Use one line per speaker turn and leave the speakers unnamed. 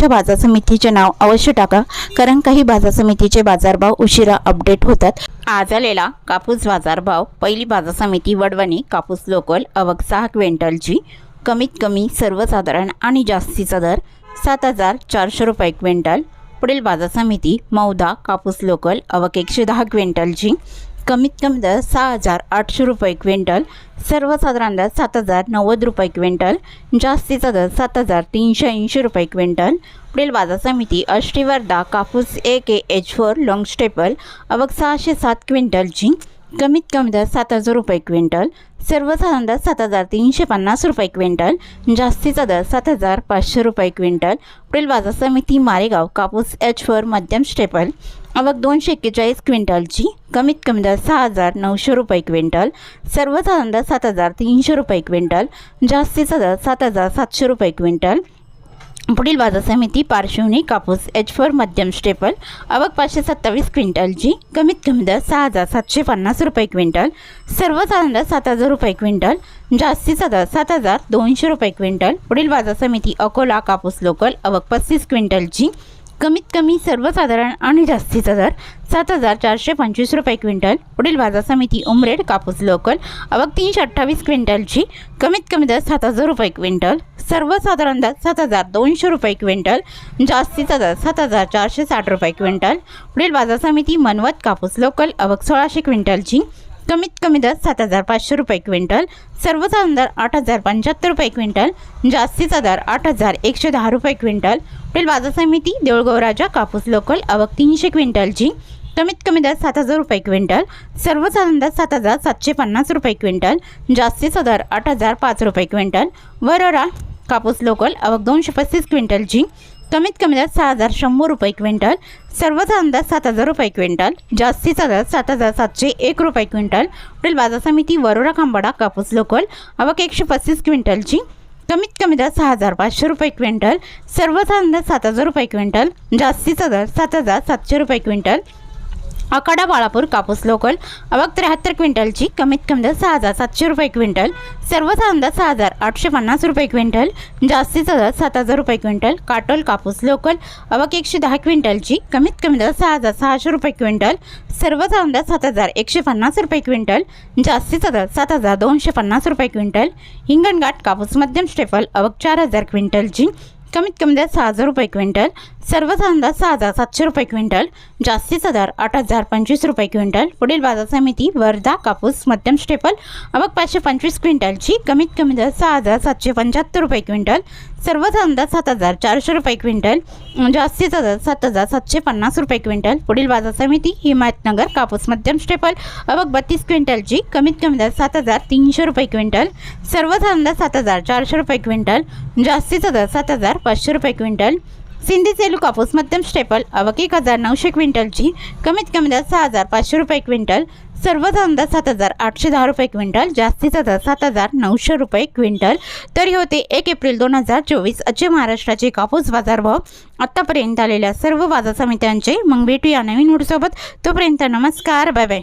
तुमच्या बाजार समितीचे नाव अवश्य टाका कारण काही बाजार समितीचे बाजारभाव उशिरा अपडेट होतात. आज आलेला कापूस बाजारभाव पहिली बाजार समिती वडवणी कापूस लोकल अवक सहा क्विंटलची कमीत कमी सर्वसाधारण आणि जास्तीचा दर सात हजार चारशे रुपये क्विंटल. पुढील बाजार समिती मौदा कापूस लोकल अवक एकशे दहा क्विंटलची कमीत कमी दर सहा हजार आठशे रुपये क्विंटल सर्वसाधारण दर सात हजार नव्वद रुपये क्विंटल जास्तीचा दर सात हजार तीनशे ऐंशी रुपये क्विंटल. पुढील बाजार समिती अष्टीवर्धा कापूस A K H four long staple अवघ सहाशे सात क्विंटल झिंक कमीत कमी दर सात हजार रुपये क्विंटल सर्वसाधारण दर सात हजार तीनशे पन्नास रुपये क्विंटल जास्तीचा दर सात हजार पाचशे रुपये क्विंटल. पुढील बाजार समिती मारेगाव कापूस एच फोर मध्यम स्टेपल आवक दोनशे एक्केचाळीस क्विंटलची कमीत कमी दर सहा हजार नऊशे रुपये क्विंटल सर्वसाधारण दर सात हजार तीनशे रुपये क्विंटल जास्तीचा दर सात हजार सातशे रुपये क्विंटल. पुढील बाजार समिती पार्श्वनी कापूस एच फोर मध्यम स्टेपल अवक पाचशे सत्तावीस क्विंटलची कमीत कमी दर सहा हजार सातशे पन्नास रुपये क्विंटल सर्वसाधारण दर सात हजार रुपये क्विंटल जास्तीचा दर सात हजार दोनशे रुपये क्विंटल. पुढील बाजार समिती अकोला कापूस लोकल अवक पस्तीस क्विंटलची कमीत कमी सर्वसाधारण आणि जास्तीचा दर सात हजार चारशे पंचवीस रुपये क्विंटल. पुढील बाजार समिती उमरेड कापूस लोकल अवक तीनशे अठ्ठावीस क्विंटलची कमीत कमी दर सात हजार रुपये क्विंटल. सर्वसाधारण दर सात हजार दोनशे रुपये क्विंटल जास्तीचा दर सात हजार चारशे साठ रुपये क्विंटल. पुढील बाजार समिती मनवत कापूस लोकल अवक सोळाशे क्विंटलची कमीत कमी दर सात हजार पाचशे रुपये क्विंटल. सर्वसाधारण दर आठ हजार पंच्याहत्तर रुपये क्विंटल जास्तीचा दर आठ हजार एकशे दहा रुपये क्विंटल. पुढील बाजार समिती देऊळगाव राजा कापूस लोकल अवक तीनशे क्विंटलची कमीत कमी दर सात हजार रुपये क्विंटल. सर्वसाधारण दर सात हजार सातशे पन्नास रुपये क्विंटल जास्तीचा दर आठ हजार पाच रुपये क्विंटल. वरोरा कापूस लोकल अवक दोनशे पस्तीस क्विंटलची कमीत कमी दर सहा हजार शंभर रुपये क्विंटल सर्वचा अंदाज सात हजार रुपये क्विंटल जास्तीचा दर सात हजार सातशे एक रुपये क्विंटल. पुढील बाजार समिती वरोरा खांबाडा कापूस लोकल अवक एकशे पस्तीस क्विंटलची कमीत कमी दर सहा हजार पाचशे रुपये क्विंटल सर्वचा अंदाज सात हजार रुपये क्विंटल जास्तीचा दर सात हजार सातशे रुपये क्विंटल. आखाडा बाळापूर कापूस लोकल. अवक त्र्याहत्तर क्विंटलची कमीत कमी दर सहा हजार सातशे रुपये क्विंटल. सर्वसाधारण दर सहा हजार आठशे पन्नास रुपये क्विंटल. जास्तीचा दर सात हजार रुपये क्विंटल. काटोल कापूस लोकल. अवक एकशे दहा क्विंटलची कमीत कमी दर सहा हजार सहाशे रुपये क्विंटल. सर्वसाधारण दर सात हजार एकशे पन्नास रुपये क्विंटल. जास्तीचा दर सात हजार दोनशे पन्नास रुपये क्विंटल. हिंगणघाट कापूस मध्यम स्टेफल अवक चार हजार क्विंटलची कमीत कमी दर सहा हजार रुपये क्विंटल. सर्व अंदाज सहा हजार सातशे रुपये क्विंटल जास्तीचा दर आठ हजार पंचवीस रुपये क्विंटल. पुढील बाजार समिती वर्धा कापूस मध्यम स्टेपल अवक पाचशे पंचवीस क्विंटलची कमीत कमी दर सहा हजार सातशे पंच्याहत्तर रुपये क्विंटल. सर्वच अंदाज सात हजार चारशे रुपये क्विंटल जास्तीचा दर सात हजार सातशे पन्नास रुपये क्विंटल. पुढील बाजार समिती हिमायतनगर कापूस मध्यम स्टेपल अवक बत्तीस क्विंटलची कमीत कमी दर सात हजार तीनशे रुपये क्विंटल. सर्वच अंदाज सात हजार चारशे रुपये क्विंटल जास्तीचा दर सात हजार पाचशे रुपये क्विंटल. सिंधी सेलू कापूस मध्यम स्टेपल अवक एक हजार नऊशे क्विंटलची कमीत कमी दर सहा हजार पाचशे रुपये क्विंटल सर्वच अंदाज सात हजार आठशे दहा रुपये क्विंटल जास्तीचा दर सात हजार नऊशे रुपये क्विंटल. तरी होते एक एप्रिल दोन हजार चोवीस अचे महाराष्ट्राचे कापूस बाजारभाव आत्तापर्यंत आलेल्या सर्व बाजार समित्यांचे मग भेटूया नवीन व्हिडिओसोबत. तोपर्यंत नमस्कार बाय बाय.